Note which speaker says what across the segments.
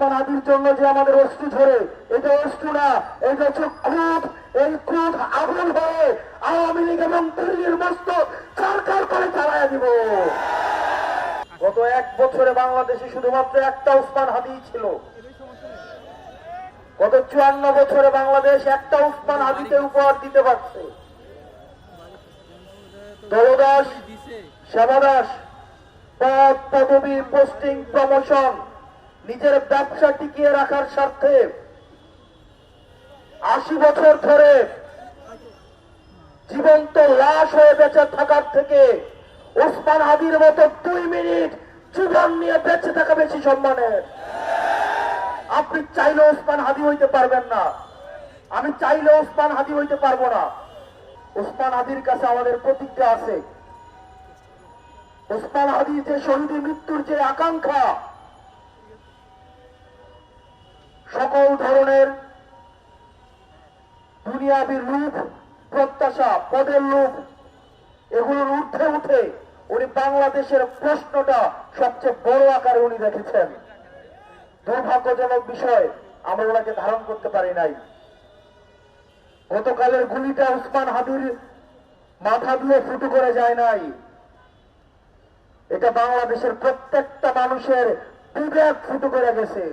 Speaker 1: ওসমান হাদির জন্য যে আমাদের অস্ত্র ঝরে এটা অস্ত্র না, এটা হচ্ছে ক্রোধ এই ক্রোধ আগুন হয়ে আওয়ামী লীগ এবং দিল্লির মস্ত সরকার করে চালায় দিব। গত এক বছরে বাংলাদেশে শুধুমাত্র একটা ওসমান হাদি ছিল। গত চুয়ান্ন বছরে বাংলাদেশ একটা উসমান হাদিকে উপহার দিতে পারছে। দলদাস সেবাদাস পদ, পদবি, পোস্টিং, প্রমোশন নিজের ব্যবসা টিকিয়ে রাখার স্বার্থে আশি বছর ধরে জীবন্ত লাশ হয়ে বেঁচে থাকার থেকে ওসমান হাদির মতো দুই মিনিট জীবন নিয়ে বেঁচে থাকা বেশি সম্মানের। আপনি চাইলে ওসমান হাদি হইতে পারবেন না। আমি চাইলে ওসমান হাদি হইতে পারব না। ওসমান হাদির কাছে আমাদের প্রতিজ্ঞা আছে। ওসমান হাদি যে শহীদ মৃত্যুর যে আকাঙ্ক্ষা সকল ধরনের দুনিয়াবি রূপ, প্রত্যাশা, পদের লোভ এগুলোর ঊর্ধ্বে উঠে উনি বাংলাদেশের প্রশ্নটা সবচেয়ে বড় আকারে উনি রেখেছেন। দুর্ভাগ্যজনক বিষয়, আমরা ওনাকে ধারণ করতে পারি নাই। গতকালের গুলিটা উসমান হাদির মাথা দিয়ে ফুটু করে যায় নাই। এটা বাংলাদেশের প্রত্যেকটা মানুষের বিবেক ফুটু করে গেছে।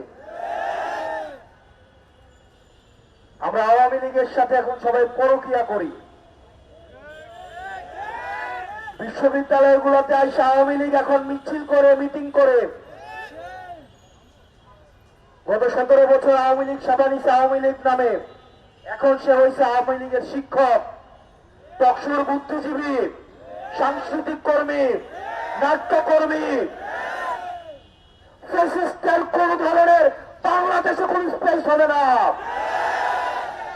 Speaker 1: আমরা আওয়ামী লীগের সাথে এখন সবাই পরকিয়া করি। বিশ্ববিদ্যালয়গুলোতে আইসা আওয়ামী লীগ এখন মিছিল করে, মিটিং করে। গত সতেরো বছর আওয়ামী লীগ সাদা নিছে আওয়ামী লীগ নামে। এখন সে হয়েছে আওয়ামী লীগের শিক্ষক টকসুর বুদ্ধিজীবী, সাংস্কৃতিক কর্মী, নাট্যকর্মী। কোন ধরনের বাংলাদেশে কোন স্পেস হবে না।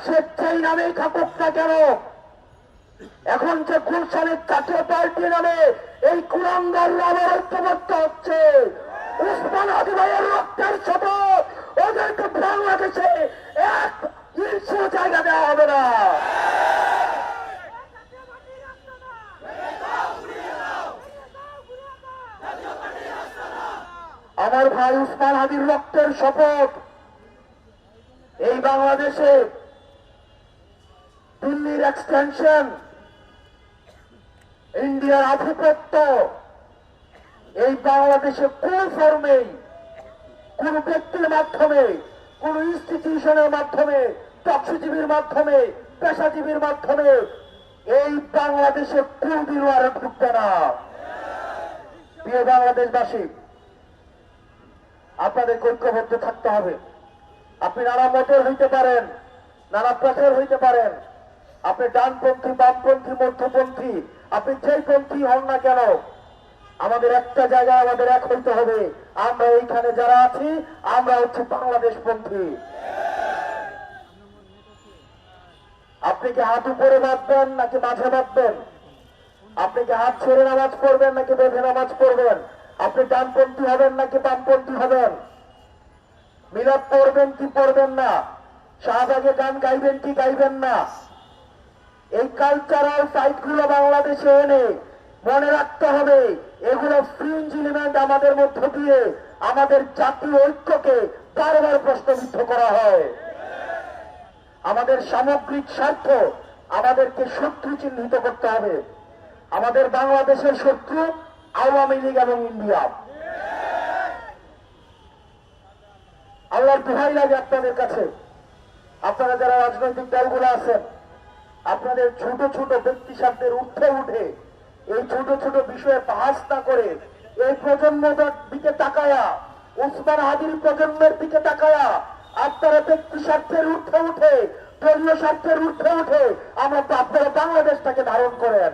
Speaker 1: সে নামেই থাকুক না কেন? এখন যে গুলশানের জাতীয় পার্টি নামে এই কুরাঙ্গার নামে ঐক্যবদ্ধ হচ্ছে, উসমান রক্তের সাথে ওদেরকে বাংলাদেশে এক জায়গা দেওয়া হবে না। আমার ভাই উসমান হাদির রক্তের শপথ। এই বাংলাদেশে দিল্লির এক্সটেনশন ইন্ডিয়ার আধিপত্য এই বাংলাদেশে কোন ফর্মেই কোন ব্যক্তির মাধ্যমে, কোন ইনস্টিটিউশনের মাধ্যমে টক্সিজীবীর মাধ্যমে, পেশাজীবীর মাধ্যমে, এই বাংলাদেশে কোনদিনও আর ঢুকবে না? প্রিয় বাংলাদেশবাসী আপনাদের ঐক্যবদ্ধ থাকতে হবে। আপনি নানা মতের হইতে পারেন, নানা পথের হইতে পারেন আপনি ডানপন্থী বামপন্থী মধ্যপন্থী আপনি যেই পন্থী হন না কেন, আমাদের একটা জায়গায় আমাদের এক হইতে হবে। আমরা এইখানে যারা আছি, আমরা হচ্ছে বাংলাদেশ পন্থী। আপনি কি হাত উপরে বাঁধবেন নাকি মাঝে বাঁধবেন? আপনি কি হাত ছেড়ে নামাজ পড়বেন নাকি বেঁধে নামাজ পড়বেন? আপনি ডানপন্থী হবেন নাকি বামপন্থী হবেন? মিলাদ পড়বেন কি পড়বেন না? শাহবাগে গান গাইবেন কি গাইবেন না? এই কালচারাল সাইটগুলো বাংলাদেশে এনে মনে রাখতে হবে, এগুলো ফ্রিঞ্জ এলিমেন্ট আমাদের মধ্য দিয়ে আমাদের জাতীয় ঐক্যকে বারবার প্রশ্নবিদ্ধ করা হয়। আমাদের সামগ্রিক স্বার্থ আমাদেরকে শত্রু চিহ্নিত করতে হবে। আমাদের বাংলাদেশের শত্রু আওয়ামী লীগ এবং ইন্ডিয়া। আল্লাহর দোহাই লাগে আপনাদের কাছে। আপনারা যারা রাজনৈতিক দলগুলো আছেন আপনাদের ছোট ছোট ব্যক্তি স্বার্থের উঠে উঠে এই ছোট ছোট বিষয়ে বাহাস না করে এই প্রজন্মটার দিকে তাকায়া, উসমান হাদির প্রজন্মের দিকে তাকায়া আপনারা ব্যক্তি স্বার্থের উঠে উঠে দলীয় স্বার্থের উঠে উঠে আমরা আপনারা বাংলাদেশটাকে ধারণ করেন।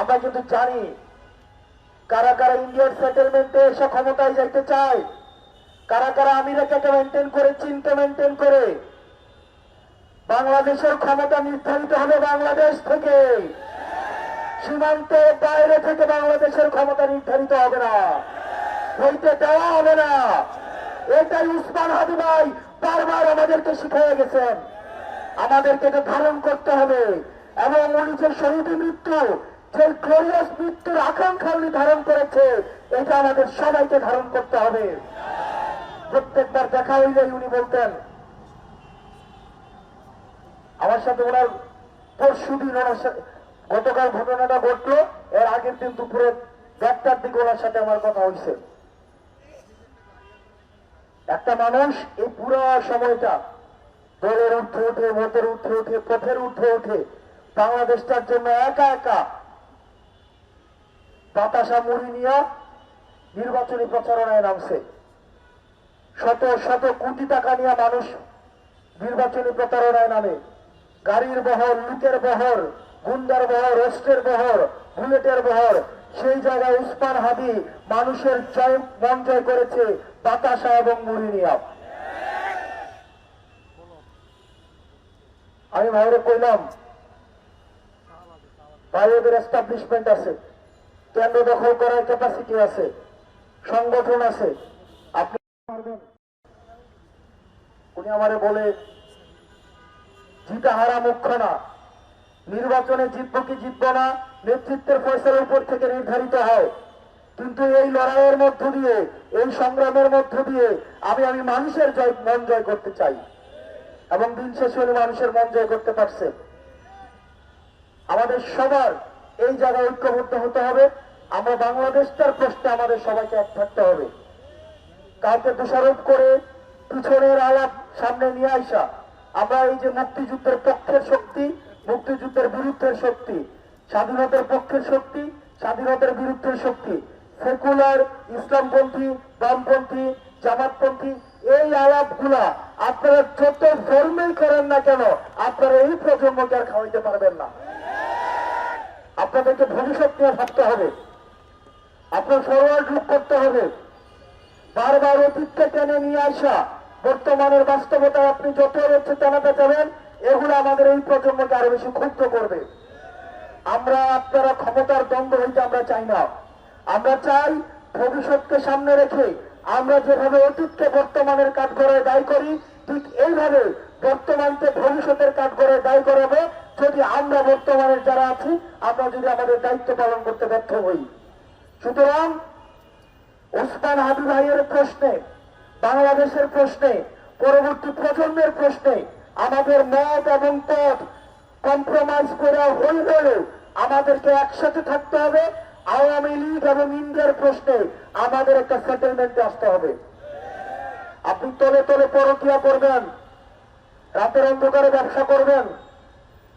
Speaker 1: আমরা কিন্তু জানি কারা কারা ইন্ডিয়ার সেটেলমেন্টে এসে ক্ষমতায় যাইতে চায়, কারা কারা আমিরাকে মেনটেন করে, চীনকে মেনটেন করে বাংলাদেশের ক্ষমতা নির্ধারিত হবে বাংলাদেশ থেকে। সীমান্তের বাইরে থেকে বাংলাদেশের ক্ষমতা নির্ধারিত হবে না। হইতে দেওয়া হবে না। এটাই উসমান হাদি ভাই বারবার আমাদেরকে শিখিয়ে গেছেন। আমাদেরকে এটা ধারণ করতে হবে। এবং উনি যে মৃত্যু, যে গ্লোরিয়াস মৃত্যুর আকাঙ্ক্ষা উনি ধারণ করেছে, এটা আমাদের সবাইকে ধারণ করতে হবে। প্রত্যেকবার দেখা হইলেই উনি বলতেন আমার সাথে ওনার পরশু দিন ওনার সাথে গতকাল ঘটনাটা ঘটলো। এর আগের দিন দুপুরে দেড়টার দিকে ওনার সাথে আমার কথা হয়েছে। একটা মানুষ এই পুরো সময়টা দলের উঠে উঠে, মতের উঠে উঠে, পথের উঠে উঠে বাংলাদেশটার জন্য একা একা বাতাসা মুড়ি নিয়ে নির্বাচনী প্রচারণায় নামছে। শত শত কোটি টাকা নিয়ে মানুষ নির্বাচনী প্রতারণায় নামে। গাড়ির বহর, লুটের বহর, গুন্ডার বহর, অস্ত্রের বহর, বুলেটের বহর, সেই জায়গায় উসমান হাদি মানুষের জয় মন জয় করেছে বাতাসা এবং মুড়ি নিয়া আমি ভাইরে কইলাম ভাই ওদের এস্টাবলিশমেন্ট আছে, কেন্দ্র দখল করার ক্যাপাসিটি আছে, সংগঠন আছে, আপনি পারবেন? উনি আমারে বলে জিতা হারা মুখ্য না নির্বাচনে জিতবো কি জিতবো না, নেতৃত্বের ফয়সলার উপর থেকে নির্ধারিত হয়। কিন্তু এই লড়াইয়ের মধ্য দিয়ে, এই সংগ্রামের মধ্য দিয়ে আমি আমি মানুষের জয়, মন জয় করতে চাই। এবং দিন শেষে উনি মানুষের মন জয় করতে পারছে। আমাদের সবার এই জায়গায় ঐক্যবদ্ধ হতে হবে। আমরা বাংলাদেশটার প্রশ্নে আমাদের সবাইকে এক থাকতে হবে। কাউকে দোষারোপ করে পিছনের আলাপ সামনে নিয়ে আসা আমরা এই যে মুক্তিযুদ্ধের পক্ষের শক্তি, মুক্তিযুদ্ধের বিরুদ্ধের শক্তি, স্বাধীনতার পক্ষের শক্তি, স্বাধীনতার বিরুদ্ধের শক্তি, সেকুলার ইসলামপন্থী, বামপন্থী, জামাতপন্থী, এই আলাপগুলা আপনারা যত ধর্মেই করেন না কেন, আপনারা এই প্রজন্মকে আর খাওয়াইতে পারবেন না। আপনাদেরকে ভবিষ্যৎ নিয়ে ভাবতে হবে। আপনার ফরওয়ার্ড লুক করতে হবে। বারবার অতীতকে টেনে নিয়ে আসা। বর্তমানের বাস্তবতায় আপনি যত হচ্ছে টানাতে যাবেন এগুলো আমাদের এই প্রজন্মকে আরও বেশি ক্ষুব্ধ করবে। আমরা আপনারা ক্ষমতার দ্বন্দ্ব হইতে আমরা চাই না। আমরা চাই ভবিষ্যৎকে সামনে রেখে আমরা যেভাবে অতীতকে বর্তমানের কাঠগড়ায় দায়ী করি, ঠিক এইভাবে বর্তমানকে ভবিষ্যতের কাঠগড়ায় দায়ী করাবো। যদি আমরা বর্তমানের যারা আছি, আমরা যদি আমাদের দায়িত্ব পালন করতে ব্যর্থ হই। সুতরাং ওসমান হাবি ভাইয়ের প্রশ্নে বাংলাদেশের প্রশ্নে, পরবর্তী প্রজন্মের প্রশ্নে আমাদের মত এবং পথ কম্প্রোমাইজ করে হইলেও আমাদেরকে একসাথে থাকতে হবে। আওয়ামী লীগ এবং ইন্ডিয়ার প্রশ্নে আমাদের একটা সেটেলমেন্টে আসতে হবে। আপনি তলে তলে পরকিয়া করবেন, রাতের অন্ধকারে ব্যবসা করবেন।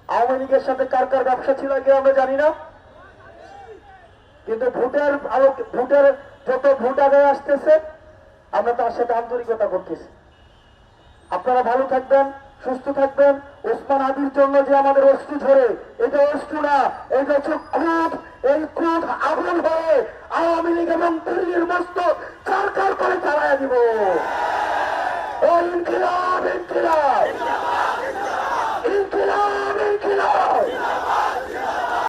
Speaker 1: আওয়ামী লীগের সাথে কার কার ব্যবসা ছিল আগে আমরা জানি না। কিন্তু ভোটের আলো ভোটের যত ভোট আগে আসতেছে আমরা তার সাথে আন্তরিকতা করতেছি। আপনারা ভালো থাকবেন, সুস্থ থাকবেন। ওসমান আদির জন্য যে আমাদের অস্তু ধরে, এটা অস্তু না, এটা হচ্ছে ক্রোধ এই ক্রোধ আগুন হয়ে আওয়ামী লীগ এবং দিল্লির মস্ত